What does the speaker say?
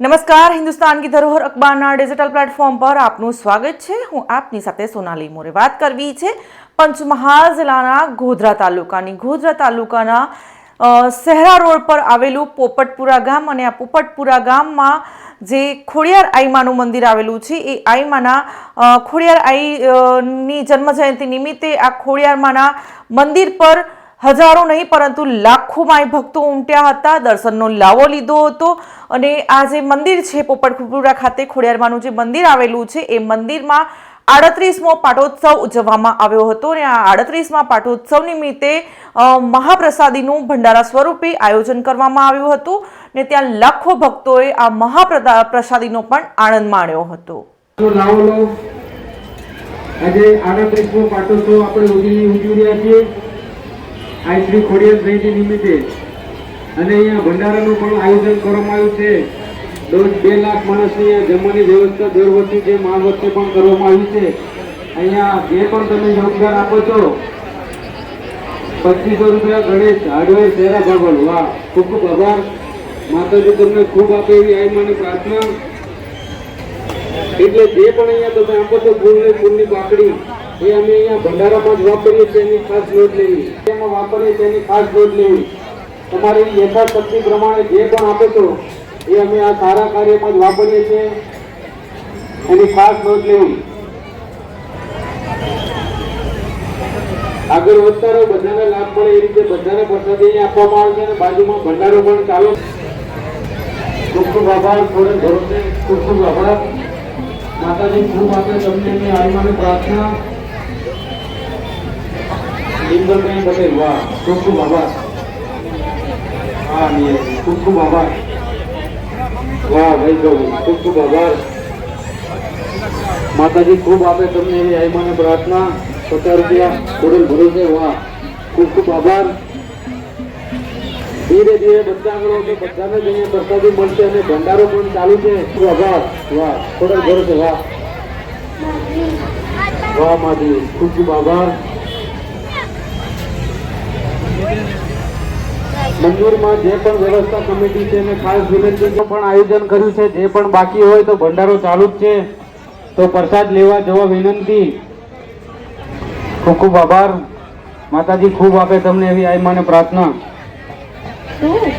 નમસ્કાર હિન્દુસ્તાન કી ધરોહર અખબારના digital platform પર આપનું સ્વાગત છે. હું આપની સાથે સોનાલી મોરે વાત કરવી છે. પંચમહાલ જિલ્લાના ગોધરા તાલુકાની ગોધરા તાલુકાના શહેરા રોડ પર આવેલું પોપટપુરા ગામ અને આ પોપટપુરા ગામમાં જે ખોડિયાર આઈમાનું મંદિર આવેલું છે એ આઈમાના ખોડિયાર આઈની અ, ની જન્મ જયંતિ નિમિત્તે આ ખોડિયારમાના મંદિર પર હજારો નહીં, પરંતુ લાખો માય ભક્તો ઉમટ્યા હતા. દર્શનનો લાવો લીધો હતો અને આ જે મંદિર છે પોપટપુરા ખાતે ખોડિયારમાંનું જે મંદિર આવેલું છે, એ મંદિરમાં આડત્રીસમો પાટોત્સવ ઉજવવામાં આવ્યો હતો અને આ આડત્રીસમા પાટોત્સવ નિમિત્તે મહાપ્રસાદીનું ભંડારા સ્વરૂપે આયોજન કરવામાં આવ્યું હતું ને ત્યાં લાખો ભક્તોએ આ મહાપ્રદા, પ્રસાદીનો પણ આનંદ માણ્યો હતો. આજે આડત્રીસમો પાટોત્સવ આપણે ઉજવી રહ્યા છીએ. આ શ્રી ખોડિયાર જયંતિ નિમિત્તે અને અહીંયા ભંડારાનું પણ આયોજન કરવામાં આવ્યું છે. દોઢ બે લાખ માણસની જમવાની વ્યવસ્થા દર વર્ષે જે આ વર્ષે પણ કરવામાં આવી છે. અહીંયા જે પણ તમે યોગદાન આપો છો, પચીસો રૂપિયા ગણેશ હાર્ડવેર શેરા ભગવાન વાહ, ખૂબ ખૂબ આભાર. માતાજી તમને ખૂબ આપે એવી આઈમાની પ્રાર્થના. એટલે જે પણ અહીંયા તમે આપો છો, ફૂલની ફૂલની પાકડી. એ અમે અહીંયા ભંડારામાં જ વાપરીએ છીએ, એની ખાસ નોંધ લેવી. એમાં વાપરીએ છીએ, એની ખાસ નોંધ લેવી. તમારી યથાશક્તિ પ્રમાણે જે પણ આપો છો, એ અમે આ સારા કાર્યમાં જ વાપરીએ છીએ, એની ખાસ નોંધ લેવી. આગળ વધતા રહો, બધાને લાભ મળે એ રીતે બધાને પ્રસાદી અહીંયા આપવામાં આવે છે અને બાજુમાં ભંડારો પણ ચાલુ ખૂબ ખૂબ આભાર, થોડે ધોરણે ખૂબ ખૂબ આભાર. માતાજી, ખૂબ આપે તમને આત્માની પ્રાર્થના. ડિમ્પલબેન પટેલ વાહ ખૂબ ખૂબ આભાર હા નિયતિ ખૂબ ખૂબ આભાર વાહ ભાઈ ગૌરી ખૂબ ખૂબ આભાર માતાજી ખૂબ આપે તમને એની આયમાને પ્રાર્થના પચાસ રૂપિયા થોડું ભરોસે વાહ ખૂબ ખૂબ આભાર ધીરે ધીરે બધા કરો કે બધાને જ અહીંયા પ્રસાદી મળશે અને ભંડારો પણ ચાલુ છે ખૂબ આભાર વાહ થોડો ભરોસે વાહ વાહ માધી ખૂબ ખૂબ આભાર. મંદિરમાં જે પણ વ્યવસ્થા કમિટી છે એને ખાસ વિનંતી પણ આયોજન કર્યું છે, જે પણ બાકી હોય તો ભંડારો ચાલુ જ છે. તો પ્રસાદ લેવા જવા વિનંતી. ખૂબ ખૂબ આભાર. માતાજી ખૂબ આપે તમને એવી આઈમાને પ્રાર્થના. શું?